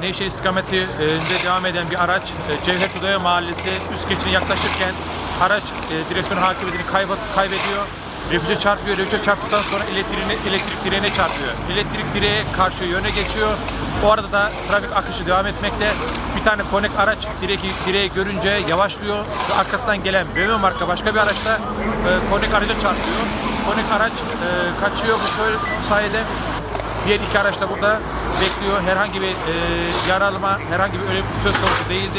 Nevşehir istikametinde devam eden bir araç e, Cevhet Udaya Mahallesi üst geçine yaklaşırken araç e, direksiyon hakimiyetini kaybediyor. Refüje çarpıyor. Refüje çarptıktan sonra elektriğine, elektrik direğine çarpıyor. Elektrik direğe karşı yöne geçiyor. O arada da trafik akışı devam etmekte. Bir tane konek araç direği, direği görünce yavaşlıyor. Ve arkasından gelen BMW marka başka bir araçla e, konek araca çarpıyor. Konek araç e, kaçıyor bu sayede. Diğer iki araç da burada bekliyor. Herhangi bir e, yaralama, herhangi bir ölüm söz konusu değildi.